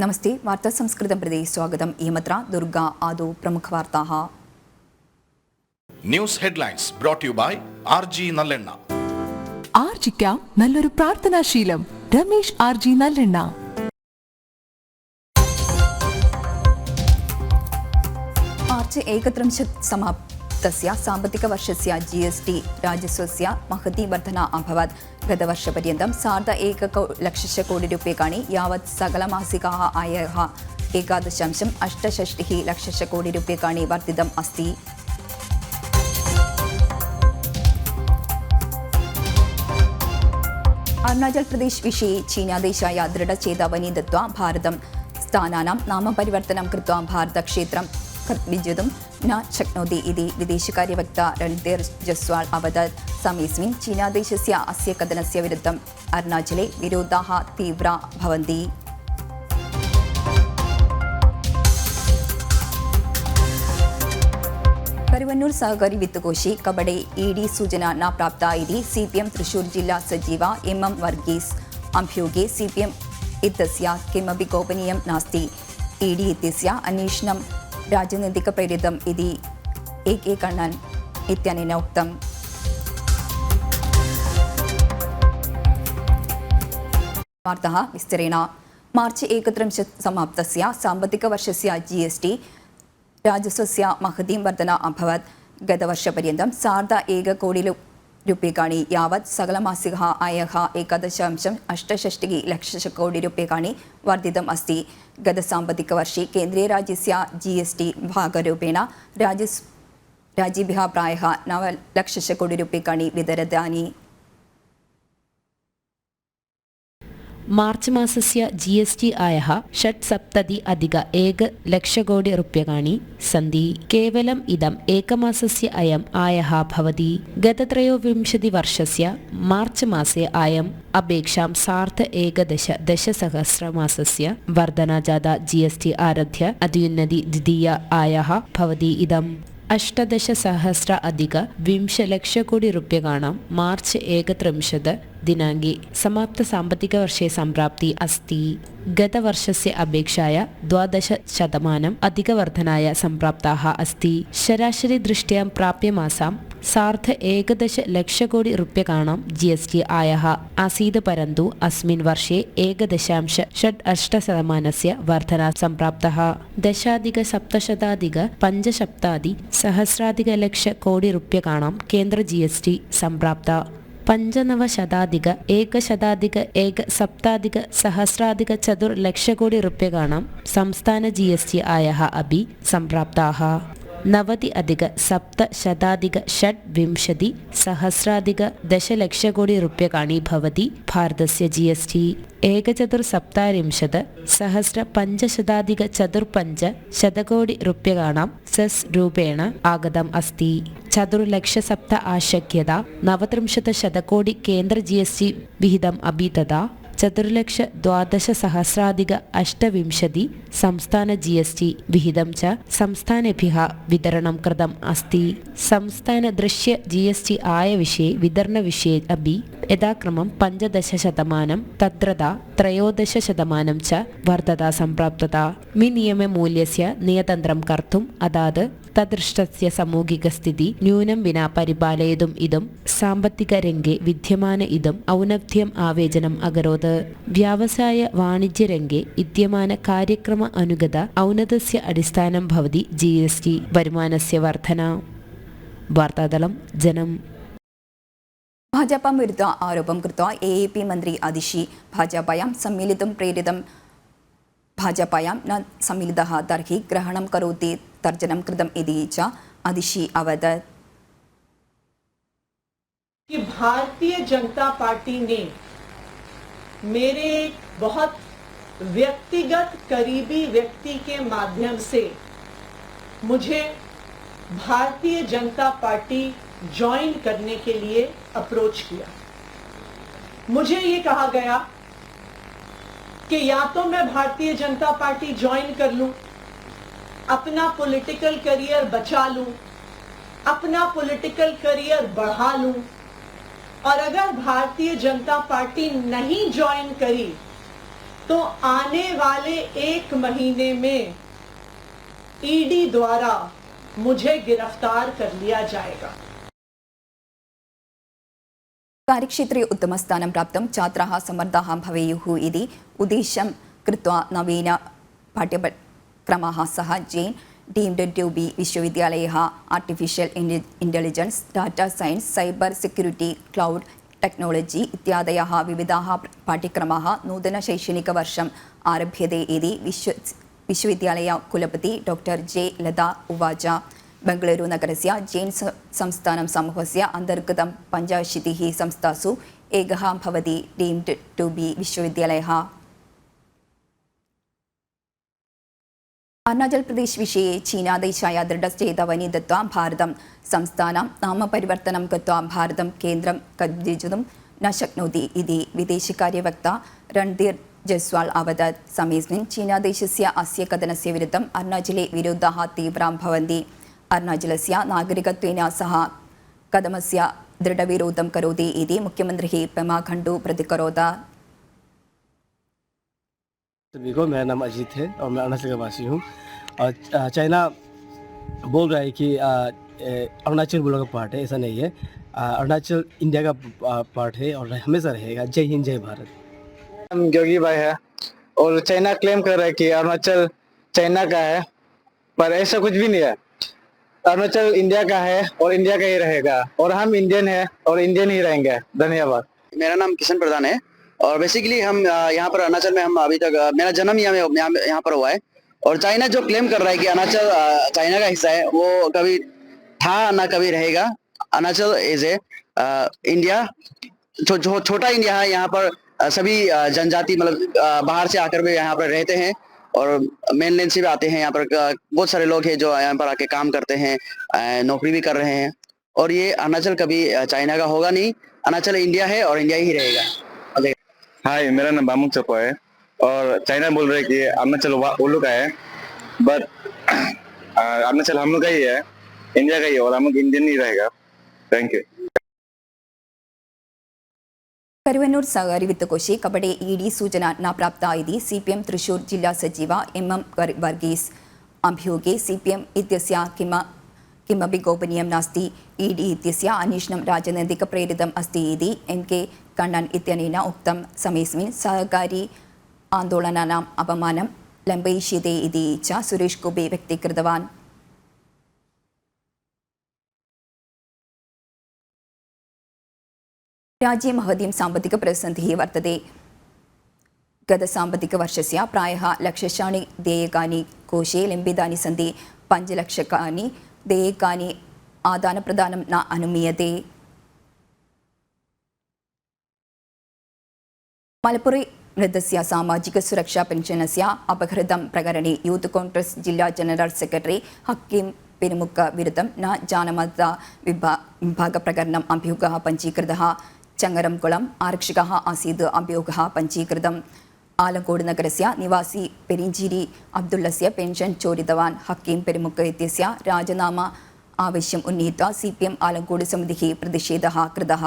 നമസ്തേ വാർത്താ സംസ്കൃതം പ്രതി സ്വാഗതം. ഏമത്ര ദുർഗ ആദോ പ്രമുഖ വാർത്താഹ. News headlines brought you by R G Nallenna ആർജിക്കാം നല്ലൊരു പ്രാർത്ഥനാശീലം. Ramesh R G Nallenna March ഏകത്രം സമാപ്തി तस्य साम्पत्तिकवर्षस्य जि एस् टि राजस्वस्य महती वर्धना अभवत् गतवर्षपर्यन्तं सार्ध एकको लक्षस्य कोटिरूप्यकाणि यावत् सकलमासिकाः आयः एकादशांशम् अष्टषष्टिः लक्षस्य कोटिरूप्यकाणि वर्धितम् अस्ति അരുണാചൽ പ്രദേശ് വിഷയെ ചീനാദേശായ ദൃഢചേതവനി ദത്വ ഭാരതം സ്ഥാനാനാം നാമപരിവർത്തനം കൃത്വാ ഭാരതക്ഷേത്രം കർപ്പിജതും ന ശക്നോതി ഇതി വിദേശകാര്യവക്ത രൺധീർ ജസ്വാൾ അവതത് സമേസ്മിൻ ചീനാദേശസ്യ അസ്യ കഥനസ്യ വിരുദ്ധം. അരുണാചലെ വിരോധാഹ തീവ്ര ഭവന്തി. കരുവന്നൂർ സഹകാരി വിത്തുകോശി കബഡെ ഇ ഡി സൂചന ന പ്രാപ്ത ഇതി സി പി എം തൃശൂർ ജില്ലാ സജീവ എം എം വർഗീസ്. അഭ്യൂഗെ സി പി എം ഇത്തസ്യ കിമപി ഗോപനീയം നാസ്തി. ഇ ഡി ഇത്യസ്യ അന്വേഷണം రాజనీతిక ప్రేరితం ఇది ఏకీకరణం ఇత్యనేన ఉక్తం वार्ताः विस्तरेण मार्च् एकत्रिंशत् समाप्तस्य साम्पत्तिकवर्षस्य जि एस् टि राजस्वस्य महतीं वर्धना अभवत् गतवर्षपर्यन्तं सार्ध एककोटिलु रूप्यकाणि यावत् सकलमासिकः आयः एकादशांशम् अष्टषष्टिः लक्षकोटिरूप्यकाणि वर्धितम् अस्ति गतसाम्पत्तिकवर्षे केन्द्रीयराज्यस्य जि एस् टि भागरूपेण राज्य राज्येभ्यः प्राय नवलक्षकोटिरूप्यकाणि विदरदानी മാർച്ച് മാസസ്യ ജി എസ് ടി ആയः षट्सप्तति अधिक एकलक्षकोटिरूप्यकाणि सन्ति केवलम् इदम् एकमासस्य अयम् आयः भवति गतत्रयोविंशतिवर्षस्य मार्च् मासे आयम् अपेक्षां सार्ध एकदश दशसहस्रमासस्य वर्धना जाता जि एस् टी आरभ्य अत्युन्नति द्वितीय आयः भवति इदम् अष्टदशसहस्र अधिक विंशलक्षकोटिरूप्यकाणां मार्च् एकत्रिंशत् दिनाङ्के समाप्तसाम्पत्तिकवर्षे सम्प्राप्ति अस्ति गतवर्षस्य अपेक्षाय द्वादशशतमानम् अधिकवर्धनाय सम्प्राप्ताः अस्ति शराशरीदृष्ट्या प्राप्यमासां सार्ध एकदशलक्षकोटिरूप्यकाणां जि एस् टि आयः आसीत् परन्तु अस्मिन् वर्षे एकदशांश षड् अष्टशतमानस्य वर्धना सम्प्राप्तः दशाधिकसप्तशताधिक पञ्चसप्ताधिसहस्राधिकलक्षकोटिरूप्यकाणां केन्द्र जि एस् टि सम्प्राप्ता പഞ്ചനവശതാധിക ഏകശതാധിക ഏക സപ്താധിക സഹസ്രാധിക ചതുർ ലക്ഷകോടി റുപ്യ കാണാം. സംസ്ഥാന ജി എസ് ടി ആയ അഭി സംപ്രാപ്താഹ. നവതി അധിക സപ്ത ശതാധിക ഷഡ് വിംശതി സഹസ്രാധിക ദശലക്ഷകോടി റുപ്യകാണി ഭവതി ഭാരതസ്യ ജി എസ് ടി. ഏകചതുർ സപ്താരിംശത് സഹസ്ര പഞ്ചശതാധിക ചതുർപഞ്ച ശതകോടി റുപ്യകാണാം സെസ് രൂപേണ ആഗതം അസ്തി. ചതുർലക്ഷ സപ്ത ആശക്യത ನವತ್ರಿಂಶತ ശതകോടി കേന്ദ്ര ജി എസ് ടി വിഹിതം ಅಭೀತದ ചതുർലക്ഷ ദ്വാദശ സഹസ്രാധിക അഷ്ടവിംശതി സംസ്ഥാന ജി എസ് ടി വിഹിതം ച സംസ്ഥാനഭ്യ വിതരണം കൃതം അസ്തി സംസ്ഥാന ദൃശ്യ ജി എസ് ടി ആയ വിഷയെ വിതരണ വിഷയ അഭി യഥാക്രമം പഞ്ചദശ ശതമാനം തദ്രത ത്രയോദശ ശതമാനം ച വർദ്ധത സംപ്രാപ്തത. മി നിയമ മൂല്യസ്യ നിയതന്ത്രം കർത്തും അതാത് തദൃശ്ശ്യ സാമൂഹിക സ്ഥിതി ന്യൂനം വിന പരിപാലയതും ഇതും സാമ്പത്തിക രംഗെ വിദ്യമാന ഇതും ഔന്നത്യം ആവേചനം അകരോത്. വ്യാവസായ വാണിജ്യ രംഗെ വിദ്യമാന കാര്യക്രമ അനുഗത ഔന്നതസ്യ അടിസ്ഥാനം ഭവതി ജി എസ് ടി. വരുമാനസ്യ വർധന. വാർത്താതലം ജനം. ഭാജപ വിരുദ്ധ ആരോപം കൃത്യ എ എ പി മന്ത്രി അതിഷി ഭാജപയാം സമ്മിലിതം പ്രേരിതം. भाजपायां न सम्मिलितः तर्हि ग्रहणं करोति तर्जनं च अवदत्। कि भारतीय जनता पार्टी ने मेरे बहुत व्यक्तिगत करीबी व्यक्ति के माध्यम से मुझे भारतीय जनता पार्टी ज्वाइन करने के लिए अप्रोच किया। मुझे ये कहा गया कि या तो मैं भारतीय जनता पार्टी ज्वाइन कर लूँ, अपना पॉलिटिकल करियर बचा लूँ, अपना पॉलिटिकल करियर बढ़ा लूँ, और अगर भारतीय जनता पार्टी नहीं ज्वाइन करी तो आने वाले एक महीने में ईडी द्वारा मुझे गिरफ़्तार कर लिया जाएगा। कार्यक्षेत्रे उत्तमस्थानं प्राप्तं छात्राः समर्थाः भवेयुः इति उद्देश्यं कृत्वा नवीन पाठ्यक्रमाः सह जैन् डीम्ड टु बि विश्वविद्यालयः artificial intelligence data science cyber security cloud technology इत्यादयः विविधाः पाठ्यक्रमाः नूतनशैक्षणिकवर्षम् आरभ्यते इति विश्व विश्वविद्यालय कुलपति डाक्टर् जे लता उवाच ബംഗളൂരു നഗരസ്യ ജെയിൻ സംസ്ഥാനം സമൂഹസ്യ അന്തർഗതം പഞ്ചാശിതി സംസ്ഥാസു ഏകഹാം ഭവതി ഡീംഡ് ടു ബി വിശ്വവിദ്യാലയ അരുണാചൽ പ്രദേശ് വിഷയെ ചീനാദേശായ ദൃഢചേതവനി വനിതത്വ ഭാരതം സംസ്ഥാനം നാമപരിവർത്തനം കത്വ ഭാരതം കേന്ദ്രം കദ്വിജതും നശക്നോദി ശക്നോതി ഇതി വിദേശകാര്യവക്ത രൺധീർ ജയ്സ്വാൾ അവതത് സമേസ്മിൻ ചീനാദേശസ്യ അസ്യ കഥനസ്യ വിരുദ്ധം അരുണാചലെ വിരുദ്ധ തീവ്രാം ഭവന്തി. अरुणाचलस्य नागरिकत्वेन सह कदमस्य दृढविरोधं करोति इति मुख्यमन्त्रिः पेमा खण्डु प्रतिकरोत् सभी को मेरा नाम अजीत है और मैं अरुणाचल का वासी हूँ और चाइना बोल रहा है कि अरुणाचल बोलो का पार्ट है ऐसा नहीं है अरुणाचल इंडिया का पार्ट है और हमेशा रहेगा जय हिंद जय भारत हम योगी भाई है और चाइना क्लेम कर रहा है कि अरुणाचल चाइना का है पर ऐसा कुछ भी नहीं है अरुणाचल इंडिया का है और इंडिया का ही रहेगा। और हम इंडियन है और इंडियन ही रहेंगे। धन्यवाद। मेरा नाम किशन प्रधान है और बेसिकली हम यहाँ पर अरुणाचल में हम अभी तक मेरा जन्म यहाँ में, यहाँ पर हुआ है। और चाइना जो क्लेम कर रहा है कि अरुणाचल चाइना का हिस्सा है, वो कभी था ना कभी रहेगा। अरुणाचल इज़ ए इंडिया जो छोटा इंडिया है। यहाँ पर सभी जनजाति मतलब बाहर से आकर भी यहाँ पर रहते हैं। और मेन लैंड से भी आते हैं, यहाँ पर बहुत सारे लोग हैं जो यहाँ पर आके काम करते हैं नौकरी भी कर रहे हैं। और ये अरुणाचल कभी चाइना का होगा नहीं, अरुणाचल इंडिया है और इंडिया ही रहेगा। हाय मेरा नाम बामुक चपो है और चाइना बोल रहे कि अरुणाचल वो लोग का है बट अरुणाचल हम लोग का ही है, इंडिया का ही है और हम लोग इंडियन ही रहेगा। थैंक यू കരുവന്നൂർ സഹകാരി വിത്ത് കൊശി കബഡി ഇ ഡി സൂചന നാപ്രാപ്തായതി സി പി എം തൃശൂർ ജില്ലാ സജീവ എം എം വർഗീസ് അഭിയോഗെ സി പി എം ഇത്യസ്യ കിമ കിമപി ഗോപനീയം നാസ്തി ഇ ഡി ഇത്യസ്യ അന്വേഷണം രാജനൈതിക പ്രേരിതം അസ്തി ഇതി എം കെ കണ്ണൻ ഇത്യനേന ഉക്തം സമയസ്മിൻ സഹകാരി ആന്തോളനാം അപമാനം ലംബയിഷ്യതേ ഇതി ഇച്ഛ സുരേഷ് ഗോപി വ്യക്തീകൃതവാൻ. രാജ്യമഹതിയും സാമ്പത്തിക പ്രതിസന്ധി വർത്തതേ ഗത സാമ്പത്തിക വർഷസ്യ പ്രായ लक्षशाणि ദേയകാനി कोशे ലംബിതാനി സന്ധി पञ्चलक्षकानि ദേയകാനി आदानप्रदानं न अनुमीयते മലപ്പുറം വൃദ്ധസ്യ സാമാജിക സുരക്ഷാ പെൻഷനസ്യ അപഹൃതം പ്രകരണി യൂത്ത് കോൺഗ്രസ് ജില്ലാ ജനറൽ സെക്രട്ടറി ഹക്കീം പെരുമുക്ക വിരുദ്ധം ന ജാനമത വിഭാഗ വിഭാഗപ്രകരണം അഭ്യൂഹ പഞ്ചീകൃത. ചങ്ങരംകുളം ആരക്ഷിക ആസീദ് അഭ്യൂഹ പഞ്ചീകൃതം. ആലങ്കോട് നഗരസ്യ നിവാസി പെരിഞ്ചിരി അബ്ദുള്ളസ്യ പെൻഷൻ ചോരിതവാൻ ഹക്കീം പെരുമുക്ക് ഇത്യസ്യ രാജനാമ. ആവശ്യം ഉന്നയിത്ത സി പി എം ആലങ്കോട് സമിതി പ്രതിഷേധ കൃതഹ.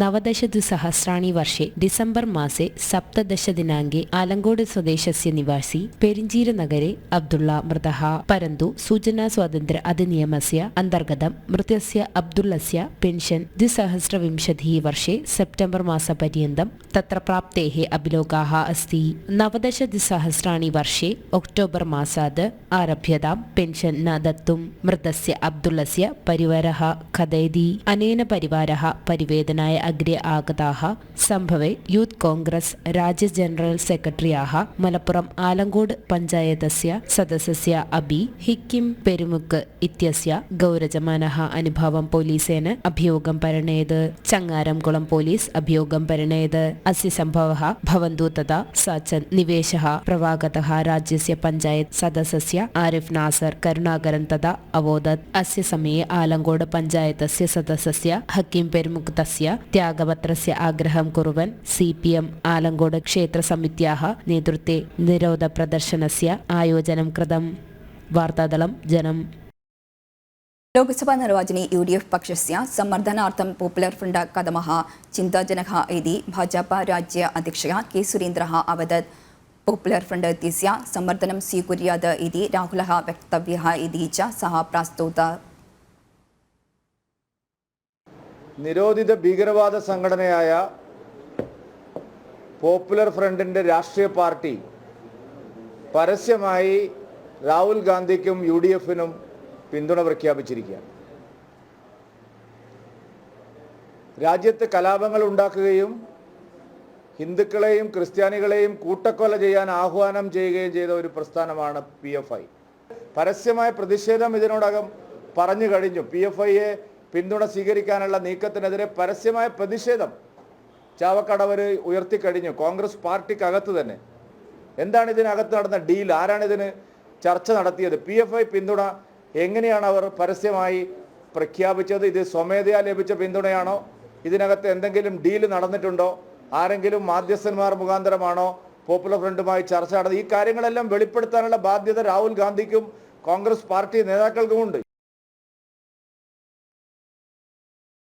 नवदशद्विसहस्राणि वर्षे डिसेम्बर् मासे सप्तदशदिनाङ्के आलङ्गोड् स्वदेशस्य निवासी पेरिञ्जीरनगरे अब्दुल्ला मृतः परन्तु सूचनास्वातन्त्र्य अधिनियमस्य अन्तर्गतं मृतस्य अब्दुल्लस्य पेन्शन् द्विसहस्रविंशतिः वर्षे सेप्टेम्बर् मासपर्यन्तं तत्र प्राप्तेः अभिलोकाः अस्ति नवदशद्विसहस्राणि वर्षे अक्टोबर् मासात् आरभ्यतां पेन्शन् न दत्तुं मृतस्य अब्दुल्लस्य परिवारः कथयति अनेन परिवारः परिवेदनाय അഗ്രേ ആഗതാഹ സംഭവേ യൂത്ത് കോൺഗ്രസ് രാജ്യ ജനറൽ സെക്രട്ടറി ആഹ മലപ്പുറം ആലങ്കോട് പഞ്ചായത്തസ്യ സദസ്യ അബി ഹിക്കിം പെരുമുക്ക് ഇത്യസ്യ ഗൗരജമാനഹ അനുഭാവം പോലീസേന അഭിയോഗം പരണയത് ചങ്ങാരംകുളം പോലീസ് അഭിയോഗം പരണയത് അസി സംഭവ ഭവന്തു തഥ സച്ചൻ നിവേശ പ്രവാഗത രാജ്യസ്യ പഞ്ചായത്ത് സദസ്യ ആരിഫ് നാസർ കരുണാകരൻ തഥ അവോദത് അസ്യ സമയ ആലങ്കോട് പഞ്ചായത്തസ്യ സദസ്യ ഹക്കിം പെരുമുക്ക് തസ്യ ത്യാഗപത്രസ്യ ആഗ്രഹം കുറുവൻ സി പി എം ആലങ്കോട് ക്ഷേത്രസമിത്യാഹ നേതൃത്വ നിരോധ പ്രദർശനസ്യ ആയോജനം കൃതം. വാർത്താദളം ജനം. ലോക്സഭാ നിർവാചനെ യു ഡി എഫ് പക്ഷസ്യ സമ്മർദ്ദനാർത്ഥം പോപ്പുലർ ഫ്രണ്ട് കഥമഃ ചിന്താജനക ഇതി ഭാജപ രാജ്യ അധ്യക്ഷ കെ സുരേന്ദ്ര അവദത് പോപ്പുലർ ഫ്രണ്ട് ഇത്യസ്യ സമ്മർദ്ദനം സ്വീകുര്യാത് ഇതി രാഹുലഹ വക്തവ്യः ഇതി ച സഹ പ്രസ്തുത നിരോധിത ഭീകരവാദ സംഘടനയായ പോപ്പുലർ ഫ്രണ്ടിന്റെ രാഷ്ട്രീയ പാർട്ടി പരസ്യമായി രാഹുൽ ഗാന്ധിക്കും യു ഡി എഫിനും പിന്തുണ പ്രഖ്യാപിച്ചിരിക്കുകയാണ്. രാജ്യത്ത് കലാപങ്ങൾ ഉണ്ടാക്കുകയും ഹിന്ദുക്കളെയും ക്രിസ്ത്യാനികളെയും കൂട്ടക്കൊല ചെയ്യാൻ ആഹ്വാനം ചെയ്യുകയും ചെയ്ത ഒരു പ്രസ്ഥാനമാണ് പി എഫ് ഐ. പരസ്യമായ പ്രതിഷേധം ഇതിനോടകം പറഞ്ഞു കഴിഞ്ഞു. പി എഫ് ഐയെ പിന്തുണ സ്വീകരിക്കാനുള്ള നീക്കത്തിനെതിരെ പരസ്യമായ പ്രതിഷേധം ചാവക്കടവർ ഉയർത്തിക്കഴിഞ്ഞു. കോൺഗ്രസ് പാർട്ടിക്കകത്ത് തന്നെ. എന്താണ് ഇതിനകത്ത് നടന്ന ഡീൽ? ആരാണ് ഇതിന് ചർച്ച നടത്തിയത്? പി എഫ് ഐ പിന്തുണ എങ്ങനെയാണ് അവർ പരസ്യമായി പ്രഖ്യാപിച്ചത്? ഇത് സ്വമേധയാ ലഭിച്ച പിന്തുണയാണോ? ഇതിനകത്ത് എന്തെങ്കിലും ഡീൽ നടന്നിട്ടുണ്ടോ? ആരെങ്കിലും മാധ്യസ്ഥന്മാർ മുഖാന്തരമാണോ പോപ്പുലർ ഫ്രണ്ടുമായി ചർച്ച നടന്നത്? ഈ കാര്യങ്ങളെല്ലാം വെളിപ്പെടുത്താനുള്ള ബാധ്യത രാഹുൽ ഗാന്ധിക്കും കോൺഗ്രസ് പാർട്ടി നേതാക്കൾക്കുമുണ്ട്.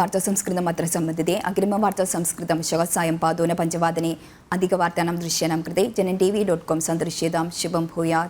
വാർത്താസംസ്കൃതം അത്ര സംബന്ധിതേ. അഗ്രിമ വാർത്താ സംസ്കൃതം ശവസായം പാദോന പഞ്ചവാദനെ. അധിക വാർത്താനം ദൃശ്യനം കൃതേ. Janam T V dot com സന്ദർശ്യതാം. ശുഭം ഭൂയാ